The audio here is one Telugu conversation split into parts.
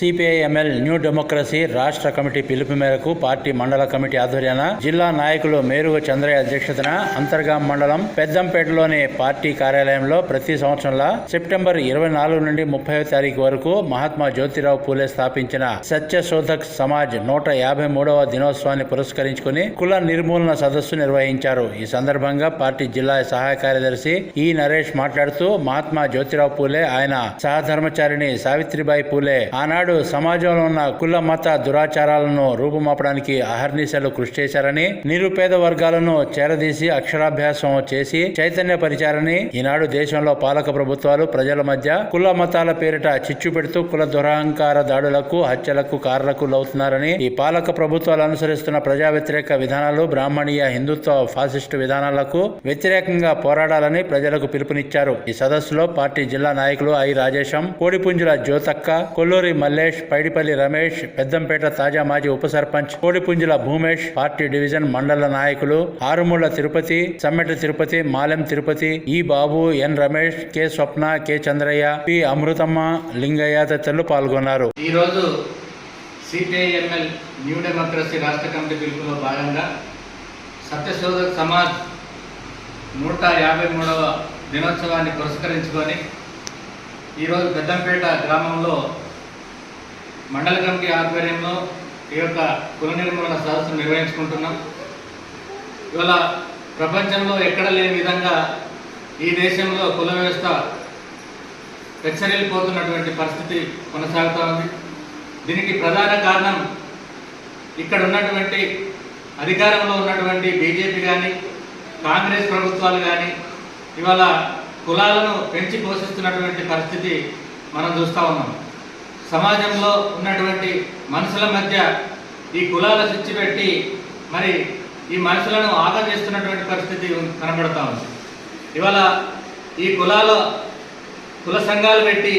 సిపిఐఎంఎల్ న్యూ డెమోక్రసీ రాష్ట్ర కమిటీ పిలుపు మేరకు పార్టీ మండల కమిటీ ఆధ్వర్యాన జిల్లా నాయకులు మేరుగు చంద్రయ్య అధ్యక్షతన అంతర్గాం మండలం పెద్దంపేటలోని పార్టీ కార్యాలయంలో ప్రతి సంవత్సరంలో సెప్టెంబర్ ఇరవై నాలుగు నుండి ముప్పై తారీఖు వరకు మహాత్మా జ్యోతిరావు పూలే స్థాపించిన సత్యశోధక్ సమాజ్ నూట యాభై మూడవ దినోత్సవాన్ని పురస్కరించుకుని కుల నిర్మూలన సదస్సు నిర్వహించారు. ఈ సందర్భంగా పార్టీ జిల్లా సహాయ కార్యదర్శి ఈ నరేష్ మాట్లాడుతూ మహాత్మా జ్యోతిరావు పూలే ఆయన సహధర్మచారిణి సావిత్రిబాయి పూలే ఆనాడు సమాజంలో ఉన్న కుల మత దురాచారాలను రూపుమాపడానికి అహర్నిశలు కృషి చేశారని నిరుపేద వర్గాలను చేరదీసి అక్షరాభ్యాసం చేసి చైతన్య పరిచారని ఈనాడు దేశంలో పాలక ప్రభుత్వాలు ప్రజల మధ్య కుల మతాల పేరిట చిచ్చు పెడుతూ కుల దురహంకార దాడులకు హత్యలకు కారకులవుతున్నారని ఈ పాలక ప్రభుత్వాలు అనుసరిస్తున్న ప్రజా వ్యతిరేక విధానాలు బ్రాహ్మణీయ హిందుత్వ ఫాసిస్టు విధానాలకు వ్యతిరేకంగా పోరాడాలని ప్రజలకు పిలుపునిచ్చారు. ఈ సదస్సులో పార్టీ జిల్లా నాయకులు ఐ. రాజేశం కోడిపుంజుల జ్యోతక్క కొల్లూరి మల్లె మల్లేష్ పైడిపల్లి రమేష్ పెద్దంపేట తాజా మాజీ ఉప సర్పంచ్ కోడిపుంజుల భూమేష్ పార్టీ డివిజన్ మండల నాయకులు Arumula Tirupati Sammeta Tirupati Malem Tirupati E Babu N Ramesh K Swapna K Chandraiah P Amruthamma Lingaiah తదితరులు పాల్గొన్నారు. ఈరోజు సిపిఐఎంఎల్ న్యూ డెమోక్రసీ రాష్ట్ర కమిటీ పిలుపులో భాగంగా సత్యశోధక్ సమాజ్ నూట యాభై మూడవ దినోత్సవాన్ని పురస్కరించుకొని ఈరోజు పెద్దంపేట గ్రామంలో మండల కమిటీ ఆధ్వర్యంలో ఈ యొక్క కుల నిర్మూలన సదస్సును నిర్వహించుకుంటున్నాం. ఇవాళ ప్రపంచంలో ఎక్కడ లేని విధంగా ఈ దేశంలో కుల వ్యవస్థ హెచ్చరిల్లిపోతున్నటువంటి పరిస్థితి కొనసాగుతూ ఉంది. దీనికి ప్రధాన కారణం ఇక్కడ ఉన్నటువంటి అధికారంలో ఉన్నటువంటి బీజేపీ కానీ కాంగ్రెస్ ప్రభుత్వాలు కానీ ఇవాళ కులాలను పెంచి పోషిస్తున్నటువంటి పరిస్థితి మనం చూస్తూ ఉన్నాం. సమాజంలో ఉన్నటువంటి మనుషుల మధ్య ఈ కులాల స్విచ్ పెట్టి మరి ఈ మనుషులను ఆదా చేస్తున్నటువంటి పరిస్థితి కనబడతా ఉంది. ఇవాళ ఈ కులాల కుల సంఘాలు పెట్టి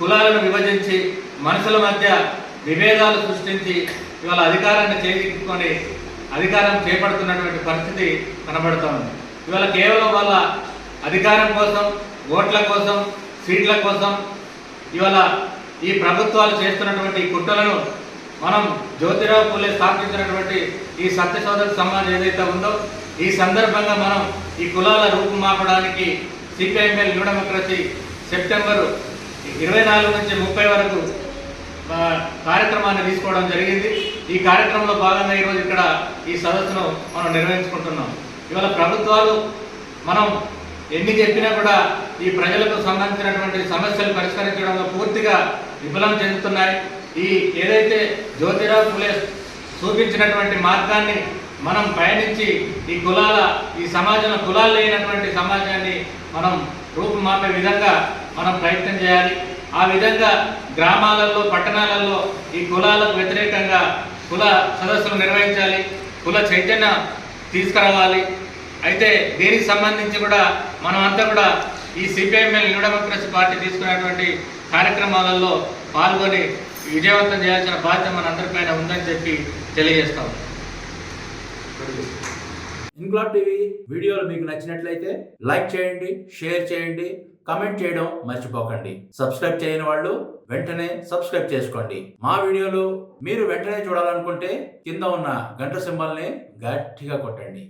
కులాలను విభజించి మనుషుల మధ్య విభేదాలు సృష్టించి ఇవాళ అధికారాన్ని చేజిక్కొని అధికారం చేపడుతున్నటువంటి పరిస్థితి కనబడుతూ ఉంది. ఇవాళ కేవలం వాళ్ళ అధికారం కోసం ఓట్ల కోసం సీట్ల కోసం ఇవాళ ఈ ప్రభుత్వాలు చేస్తున్నటువంటి ఈ కుట్రలను మనం జ్యోతిరావు పూలే స్థాపించినటువంటి ఈ సత్యశోధక సమాజ్ ఏదైతే ఉందో ఈ సందర్భంగా మనం ఈ కులాల రూపుమాపడానికి సిపిఐఎంఎల్ న్యూ డెమోక్రసీ సెప్టెంబరు ఇరవై నాలుగు నుంచి ముప్పై వరకు కార్యక్రమాన్ని తీసుకోవడం జరిగింది. ఈ కార్యక్రమంలో భాగంగా ఈరోజు ఇక్కడ ఈ సదస్సును మనం నిర్వహించుకుంటున్నాం. ఇవాళ ప్రభుత్వాలు మనం ఎన్ని చెప్పినా కూడా ఈ ప్రజలకు సంబంధించినటువంటి సమస్యలు పరిష్కరించడంలో పూర్తిగా విఫలం చెందుతున్నాయి. ఈ ఏదైతే జ్యోతిరావు ఫులే చూపించినటువంటి మార్గాన్ని మనం పయనించి ఈ కులాల ఈ సమాజంలో కులాలు లేనటువంటి సమాజాన్ని మనం రూపుమాపే విధంగా మనం ప్రయత్నం చేయాలి. ఆ విధంగా గ్రామాలలో పట్టణాలలో ఈ కులాలకు వ్యతిరేకంగా కుల సదస్సులు నిర్వహించాలి. కుల చైతన్య తీసుకురావాలి. అయితే దీనికి సంబంధించి కూడా మనం అంతా కూడా ఈ సిపిఐఎంఎల్ న్యూ డెమోక్రసీ పార్టీ తీసుకున్నటువంటి కార్యక్రమాలలో పాల్గొని విజయవంతం చేయాల్సిన బాధ్యత మనందరిపైన ఉందని చెప్పి తెలియజేస్తాం ఇంక్లాబ్ టీవీ వీడియోలు మీకు నచ్చినట్లయితే లైక్ చేయండి షేర్ చేయండి కమెంట్ చేయడం మర్చిపోకండి. సబ్స్క్రైబ్ చేయని వాళ్ళు వెంటనే సబ్స్క్రైబ్ చేసుకోండి. మా వీడియోలు మీరు వెంటనే చూడాలనుకుంటే కింద ఉన్న గంట సింబల్ని గట్టిగా కొట్టండి.